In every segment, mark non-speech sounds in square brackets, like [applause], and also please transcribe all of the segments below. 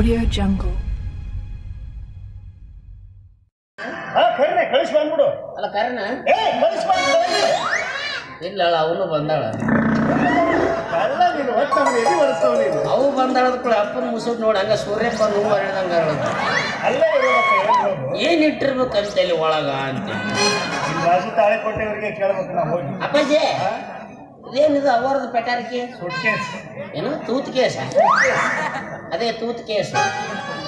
Audio Jungle. ಆ ಕರಿನೆ ಕಳಿಸಿ ಬಂದ್ಬಿಡು. ಅಲ್ಲ ಕಾರಣ? ಏ ಕಳಿಸಿ ಇಲ್ಲ ಅವನು ಬಂದಾಳ. ಅಲ್ಲ ನೀನು ಎಲ್ಲಿ ಒರೆಸ್ತವ ನೀನು? ಅವು ಬಂದಾಳದ ಕೂಡ ಅಪ್ಪನ ಮುಸುಟ್ ನೋಡಿ ಹಂಗ ಸೂರ್ಯಪ್ಪ ನೋವು ಹರಿದಂಗ ಅಲ್ಲೇ ಇರೋದಪ್ಪ ಹೇಳ್ಬೋದು ಏನ್ ಇಟ್ಟಿರ್ಬೇಕಂತ ಇಲ್ಲಿ ಒಳಗ ಅಂತ. ಬಾಜು ತಾಳೆ ಕೇಳ್ಬೇಕು ನಾವು ಹೋಗಿ. ಅಪ್ಪಾಜಿ ಇದೇನಿದು ಅವರದ್ದು ಪೆಟಾರಿಕೆ? ಏನು? ತೂತ್ ಕೇಸ ಅದೇ ತೂತ್ ಕೇಸ್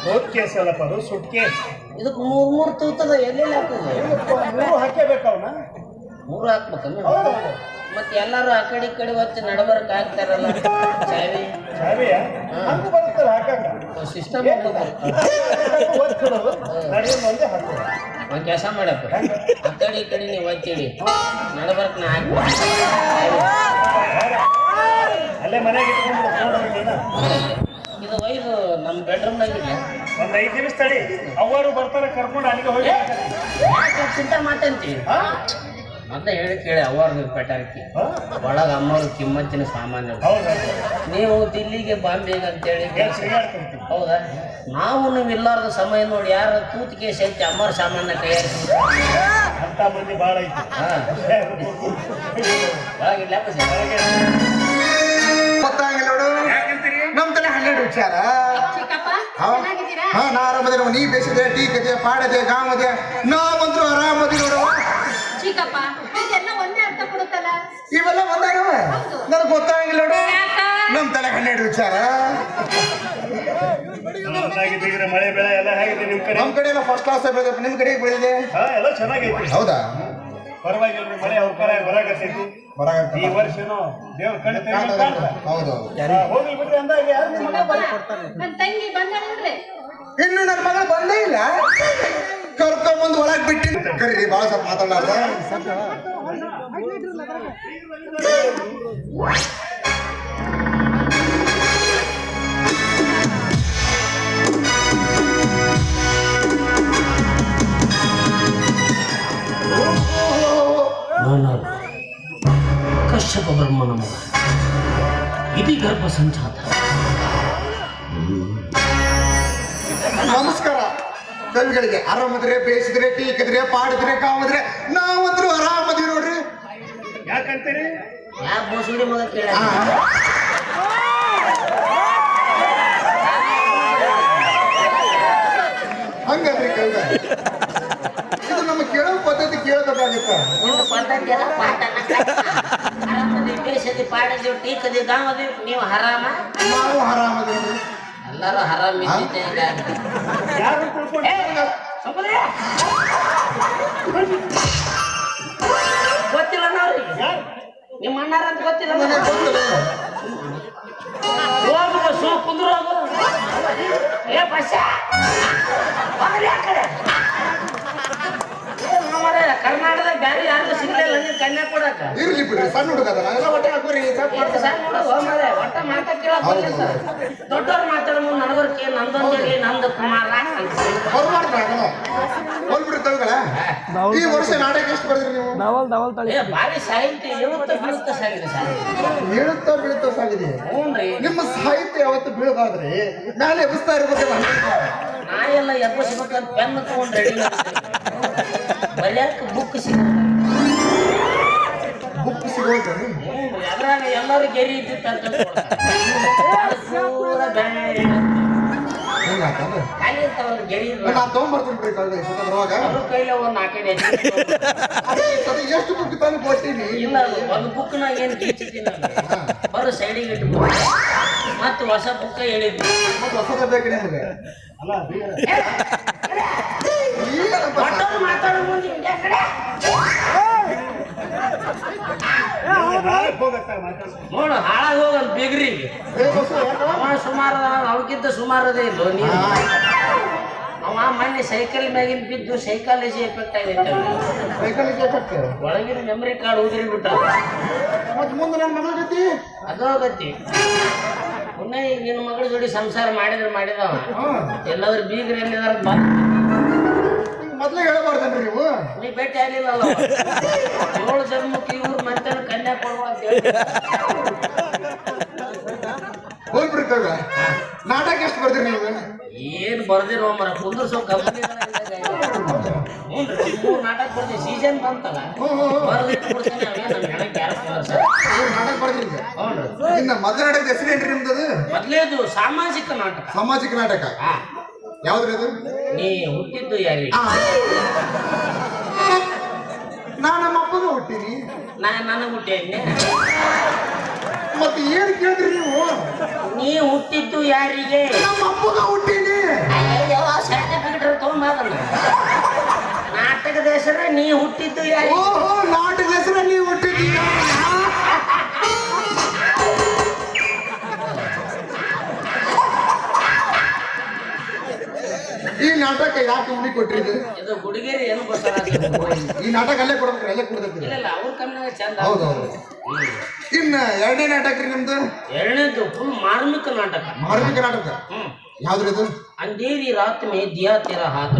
ತೂತ್ ಕೇಸ್ ಅಲ್ಲಪ್ಪ ಅದು ಸುಟ್ ಕೇಸ್ ಇದಕ್ಕೆ ಮೂರ್ ಮೂರ್ ತೂತದ ಎಲ್ಲೆಲ್ಲಿ ಹಾಕೋದು. ಮೂರು ಹಾಕೇಬೇಕು ಅವನ ಮೂರು ಹಾಕ್ಬೇಕನ್ನ ಮತ್ತೆ ಎಲ್ಲಾರು ಆ ಕಡೆ ಈ ಕಡೆ ಹೊತ್ತು ನಡಬರಕ್ ಹಾಕ್ತಾರಲ್ಲ ಚಾವಿ? ಚಾವಿಯ? ಹಂಗೂ ಬರುತ್ತಲ್ಲ ಹಾಕಕ್ಕ ಸಿಸ್ಟಮ್ ಒಂದು ಕೆಲಸ ಮಾಡಪ್ಪ. ಆ ಕಡೆ ಈ ಕಡೆ ನೀವು ಒತ್ತಿಡಿ. ನಡಬರ್ಕ್ ನಾ ಹಾಕಿ ಅಲ್ಲೇ ಮನೆಗೆ ಇಟ್ಕೊಂಡು ನೋಡೋದು ನೀನು ಇದು ಒಯ್ದು ನಮ್ಮ ಬೆಡ್ರೂಮ್ನಾಗ ಒಂದು ಐದು ನಿಮಿಷ ತಡಿ. ಅವರು ಬರ್ತಾರೆ ಕರ್ಕೊಂಡು ಅಲ್ಲಿಗೆ ಹೋಗಿ. ಯಾಕೆ ಚಿಂತೆ ಮಾತಂತಿ ಹಾ? ಹೇಳಿ ಕೇಳಿ ಅವ್ರದ್ದು ಪೆಟಾರಿಕೆ ಹಾ? ಒಳಗ ಅಮ್ಮವ್ರ ಕಿಮ್ಮತ್ತಿನ ಸಾಮಾನ್ಯ ಹೌದಾ? ನೀವು ದಿಲ್ಲಿಗೆ ಬಾಂಬೆಗೆ ಅಂತೇಳಿ ಹೌದಾ? ನಾವು ನೀವು ಇಲ್ಲಾರ್ದ ಸಮಯ ನೋಡಿ ಯಾರ ತೂತಿಗೆ ಸೇರ್ತಿ ಅಮ್ಮರ ಸಾಮಾನ್ಯ ಕೈಯಾಗಿ. ಅಂತ ಮಂದಿ ಭಾಳ ಐತಿ. ಹಾ. ವಿಚಾರ ಹಾ? ಹಾ, ನಾ ಆರಾಮದಿನ ನೀ ಬೇಸಿದೆ ಟೀ ಕದೆ ಪಾಡದೆ ಗಾಮದೆ. ನಾವಂತೂ ಆರಾಮದಿ ನೋಡು. ಚಿಕ್ಕಪ್ಪ ಇದೆಲ್ಲ ಒಂದೇ ಅರ್ಥ ಕೊಡುತ್ತಲ್ಲ? ಇವೆಲ್ಲ ಒಂದಾಗವ? ನನಗೆ ಗೊತ್ತಾಗಿಲ್ಲ ನೋಡು. ನಮ್ಮ ನಮ್ ತಲೆ ಹನ್ನೆರಡು ವಿಚಾರ. ಮಳೆ ಬೆಳೆ ಎಲ್ಲ ಹೇಗಿದೆ ನಿಮ್ ಕಡೆ? ನಮ್ ಕಡೆ ಎಲ್ಲ ಫಸ್ಟ್ ಕ್ಲಾಸ್ ಬೆಳೆದಪ್ಪ ನಿಮ್ ಕಡೆ ಬೆಳೆದಿದೆ? ಹಾ ಎಲ್ಲ ಚೆನ್ನಾಗೈತಿ. ಹೌದಾ? ಪರವಾಗಿಲ್ಲ ಮಳೆ ಅವ್ರ ಕಡೆ ಬರಾಕತ್ತೈತಿ. ಬರಾಕತ್ತ ಈ ವರ್ಷನು ದೇವ್ರ ಕಣ್ಣು ಹೌದು ಹೋಗ್ಲಿ ಬಿಡ್ರಿ ಅಂದಾಗ ಯಾರು ನಿಮ್ಮ ಬರೀ ತಂಗಿ ಬಂದ ನೋಡ್ರಿ. ಇನ್ನು ನನ್ನ ಮಗಳು ಬಂದೇ ಇಲ್ಲ. ಕರ್ಕೊಂಬಂದು ಒಳಗ್ ಬಿಟ್ಟಿ ಕರೀರಿ ಭಾಳ ಸ್ವಲ್ಪ ಮಾತಾಡ್ಲಾರ್ದ. ಸಂಜಾತ ನಮಸ್ಕಾರ. ಕವಿಗಳಿಗೆ ಆರಾಮದ್ರೆ ಬೇಯಿಸಿದ್ರೆ ಟೀಕಿದ್ರೆ ಪಾಡಿದ್ರೆ ಕಾಮದ್ರೆ ನಾವಂತೂ ಆರಾಮದಿ ನೋಡ್ರಿ. ಯಾಕಂತೀರಿ ಹಂಗಲ್ರಿ ಕವಿಗ. ಇದು ನಮ್ಮ ಕೇಳೋ ಪದ್ಧತಿ ಕೇಳಬೇಕಾಗಿತ್ತ ನಿಮ್ದು ಪದ್ಧತಿ ಟೀಕ್ ಗಾಮದಿ ನೀವು ಹರಾಮ? ನಾವು ಹರಾಮ ಎಲ್ಲರೂ ಹರಾಮ್ ಇದ್ದಿದ್ದೆ ಈಗ. ಯಾರು ತಿಳ್ಕೊಂಡು ಸುಮ್ಮನೆ ಗೊತ್ತಿಲ್ಲ ಅವ್ರಿಗೆ ಯಾರು? ನಿಮ್ಮ ಅಣ್ಣಾರ ಅಂತ ಗೊತ್ತಿಲ್ಲ ನನಗೆ ಗೊತ್ತಿಲ್ಲ. ಹೋಗು ಬಸ್ಸು ಕುಂದ್ರು ಹೋಗು. ಏ ಬಸ್ಸ ಹೋಗ್ಲಿ ಆ ಕಡೆ. ಏ ಮಾಮರೇ, ಕರ್ನಾಟಕದಾಗ ಬ್ಯಾರೆ ಯಾರಿಗೂ ಸಿಗ್ಲಿಲ್ಲ ನೀನ್ ಕನ್ಯಾ ಕೊಡಕ. ಇರ್ಲಿ ಬಿಡ್ರಿ ಸಣ್ಣ ಹುಡುಗ ಎಲ್ಲ ಒಟ್ಟ ಹಾಕೋರಿ ಸ್ವಲ್ಪ ಎಷ್ಟು ಸಣ್ಣ ಹುಡುಗ ಹೋಮರೆ, ಒಟ್ಟ ಮಾತ ಕೇಳಕ್ ಬರ್ಲಿಲ್ಲ. ದೊಡ್ಡವ್ರು ಮಾತಾಡ ಮುಂದೆ ನನಗರ್ಕೆ ನಂದೊಂದಿಗೆ ನಂದು ಕುಮಾರ ಅವ್ರು ಹೋಲ್ಬಿಡ್ರಿ ಕವಿಗಳ ಈ ವರ್ಷ ನಾಟಕ ಎಷ್ಟು ಬರ್ದ್ರಿ ನೀವು? ಏ ಬಾರಿ ಸಾಹಿತ್ಯ ಇವತ್ತು ಬೀಳುತ್ತ ಸಾಗಿದೆ ಸಾಹಿತ್ಯ ಹೇಳುತ್ತಾ ಬೀಳುತ್ತಾ ಸಾಗಿದೆ. ನಿಮ್ಮ ಸಾಹಿತ್ಯ ಯಾವತ್ತು ಬೀಳಬಾರ್ದ್ರಿ? ನಾನು ಎಬ್ಬಿಸ್ತಾ ಇರ್ಬೇಕಲ್ಲ. ನಾ ಎಲ್ಲ ಎಬ್ಬಸ್ಬೇಕಂತ ಪೆನ್ ತಗೊಂಡು ರೆಡಿ ಬಲ್ಯಾಕ ಬುಕ್ ಸಿಗುತ್ತೆ ಬುಕ್ ಸಿಗೋದು ಅದ್ರಾಗ ಎಲ್ಲರೂ ಗೆರಿ ಇದ್ದಿತ್ತು ಅಂತ. ಪೂರ ಖಾಲಿ ಗೆರಿ ಇರ್ಬೇಕು. ನಾ ತೊಗೊಂಬರ್ತೀನಿ ಬಿಡ್ರಿ ಕವಿಗಳ ಸುತ್ತದ್ರೊಳಗ ಅವ್ರ ಕೈಲೇ ಒಂದ್ ನಾಲ್ಕೈದು ಅದು ಎಷ್ಟು ಬುಕ್ ತಂದು ಕೊಟ್ಟಿನಿ ಇಲ್ಲ ಒಂದು ಬುಕ್ನಾಗ ಏನು ಕಿಚ್ಚಿದ್ದೀನಿ ಬರೋ ಸೈಡಿಗೆ ಇಟ್ಟು ಮತ್ತೆ ಹೊಸ ಬುಕ್ಕ ಹೇಳಿದ್ವಿ. ಮತ್ತೆ ಹೊಸದ ಬೇಕು ನಿಮಗೆ. ಅಲ್ಲ ನೋಡು ಹಾಳಾಗಿ ಹೋಗಲ್ ಬೀಗ್ರಿ. ಸುಮಾರು ಅವಕ್ಕಿಂತ ಸುಮಾರು ಅದೇ ಇಲ್ಲೋ ನೀನು? ಅವ ಮೊನ್ನೆ ಸೈಕಲ್ ಮ್ಯಾಗಿನ ಬಿದ್ದು ಸೈಕಾಲಜಿ ಎಫೆಕ್ಟ್ ಆಗೈತೆ ಎಫೆಕ್ಟ್. ಒಳಗಿನ ಮೆಮರಿ ಕಾರ್ಡ್ ಉದುರಿ ಬಿಟ್ಟ ಮತ್ತ್ ಮುಂದೆ ನನ್ನ ಮಗಳ ಜೊತೆ? ಅದು ಆಗತ್ತಿ ಪುಣ್ಯ ಈಗ ನಿನ್ನ ಮಗಳ ಜೋಡಿ ಸಂಸಾರ ಮಾಡಿದ್ರೆ ಮಾಡಿದವ. ಎಲ್ಲಾದ್ರೂ ಬೀಗ್ರ ಎಲ್ಲಿದಾರ ಮೊದ್ಲೇ ಹೇಳಬಾರ್ದನ್ರಿ ನೀವು. ನೀ ಭೇಟಿ ಆಗಲಿಲ್ಲಲ್ಲ. ಏಳು ಜನ್ಮ ಹೋಗ್ಬಿಡ್ತೇವೆ. ನಾಟಕ ಎಷ್ಟು ಬರ್ತೀರಿ ನೀವು? ಏನ್ ಬರ್ದಿರೋ ಮರ ಕುಂದ್ರಸೋ ಕಂಪನಿ ಮೂರ್ ನಾಟಕ ಬರ್ತೀವಿ ಸೀಸನ್ ಬಂತಲ್ಲ. ನಾಟಕ ಇನ್ನ ಮೊದಲ ನಾಟಕದ ಹೆಸರೇನ್ರಿ ನಿಮ್ದದು ಮೊದ್ಲೇದು ಸಾಮಾಜಿಕ ನಾಟಕ. ಸಾಮಾಜಿಕ ನಾಟಕ. ಯಾವ್ದ್ರಿ ಅದು? ನೀ ಹುಟ್ಟಿದ್ದು ಯಾರಿ ನಾ ನಮ್ಮ ಅಪ್ಪಗೂ ಹುಟ್ಟಿನಿ. ನಾ ನನಗೆ ಹುಟ್ಟಿದ್ನೆ ಮತ್ತೆ ಏನ್ ಕೇಳಿದ್ರಿ ನೀವು ನೀ ಹುಟ್ಟಿದ್ದು ಯಾರಿಗೆ? ನಮ್ಮ ಅಪ್ಪಗ ಹುಟ್ಟೀನಿ ಸರ್ಟಿಫಿಕೇಟ್ ತಗೊಂಬಾದಲ್ಲ ನಾಟಕದ ಹೆಸರ ನೀ ಹುಟ್ಟಿದ್ದು ಯಾರಿಗೆ? ಓಹೋ ನಾಟಕದ ಹೆಸರ ನೀ ಹುಟ್ಟಿದ್ದೀರ [laughs] ನಾಟಕ ಯಾಕೆ ಉಡಿ ಕೊಟ್ಟಿದ್ದು? ಇದು ಹುಡುಗಿಯರು ಏನು ಬರ್ತಾರ ಈ ನಾಟಕ ಅಲ್ಲೇ ಕೊಡ್ಬೇಕು ಅಲ್ಲೇ ಇಲ್ಲ ಅವ್ರ ಕಣ್ಣಾಗ ಚಂದ ಹೌದು ಹೌದು ಇನ್ನ ಎರಡನೇ ನಾಟಕ ರೀ ಎರಡನೇದು ಫುಲ್ ಮಾರ್ಮಿಕ ನಾಟಕ. ಮಾರ್ಮಿಕ ನಾಟಕ? ಹ್ಮ್. ಯಾವ್ದ್ರಿ ಇದು ಅಂದೇರಿ ರಾತ್ರಿ ದಿಯಾ ತೀರ ಹಾತ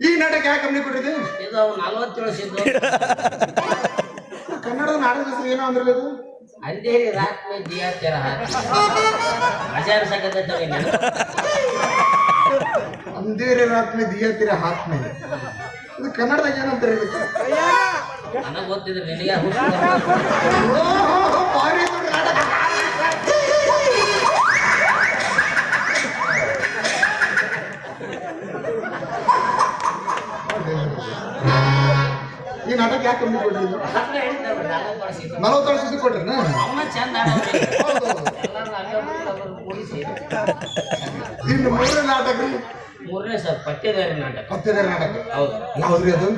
ಈ ನಾಟಕ ಯಾಕೆ ಕಮ್ಮಿ ಕೊಟ್ಟಿದೆ ಇದು ನಲ್ವತ್ತೇಳು ಸಿದ್ದು ಕನ್ನಡದ ನಾಟಕ ಹೆಸರು ಏನೋ ಅಂದ್ರಲ್ಲ ಇದು ಅಂದೇರಿ ರಾತ್ ಮೇ ಜಿಯಾ ತೆರ ಮಜಾ ಅನ್ಸಕತ್ತೈತೆ ತಿರ ಹಾತ್ ಇದು ಕನ್ನಡದಾಗ ಏನಂತ ಹೇಳಿ ನನಗೆ ಗೊತ್ತಿದ್ರೆ ನಿನಗೆ ಯಾಕೆ ಕಂಪ್ನಿ ಕೊಟ್ರಿ ಇದು ನಲವತ್ತು ವರ್ಷ ಕೊಟ್ರಿ ಅಮ್ಮ ಚಂದ ಎಲ್ಲರೂ ಕೂಡಿಸಿ. ಇನ್ನು ಮೂರನೇ ನಾಟಕ? ಮೂರನೇ ಸರ್ ಪತ್ತೇದಾರಿ ನಾಟಕ. ಹತ್ತನೇ ನಾಟಕ. ಹೌದು. ಯಾವ್ದ್ರಿ ಅದು?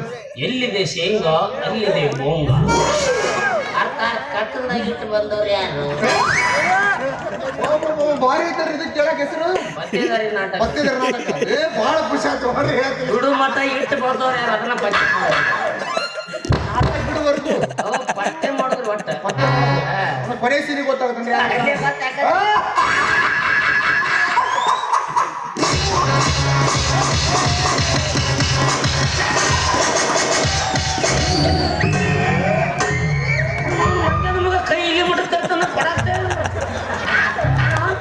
ಎಲ್ಲಿದೆ ಶೇಂಗಾ ಅಲ್ಲಿದೆ ಬೋಂಗ ಅರ್ಥ ಕತ್ತಲ್ದಾಗಿಟ್ಟು ಬಂದವ್ರು ಯಾರು? ಓ, ಭಾರಿ ಇದಕ್ಕೆ ಇದು ಕೇಳಕ್ ಹೆಸರು? ಪತ್ತೇದಾರಿ ನಾಟಕ. ಹತ್ತನೇ ನಾಟಕ. ಏ ಬಹಳ ಖುಷಿ ಆಯ್ತು ಹೇಳ್ತೀನಿ ದುಡು ಮಠ ಇಟ್ಟು ಬರ್ದವ್ರು ಯಾರು? ಅದನ್ನ ಪತ್ತೆ ಪತ್ತೆ ಮಾಡಿದ್ರು ಒಟ್ಟ. ಕೊನೆ ಗೊತ್ತಾಗುತ್ತೆ ಅಲ್ಲೇ ಗೊತ್ತಾಗತ್ತೆ. ಮಗ ಕೈಗೆ ಮುಟ್ತಾನ ಕೊಡತ್ತೆ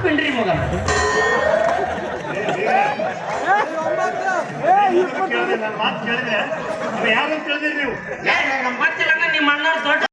ಪಿಂಡ್ರಿ ಮಗ ಕೇಳಿದ್ರೆ ನನ್ನ ಮಾತು ಕೇಳಿದ್ರೆ ಅವ ಯಾರು ಕೇಳಿದ್ರಿ ನೀವು? ನಮ್ಮ ನಿಮ್ಮ ಅಣ್ಣ ದೊಡ್ಡ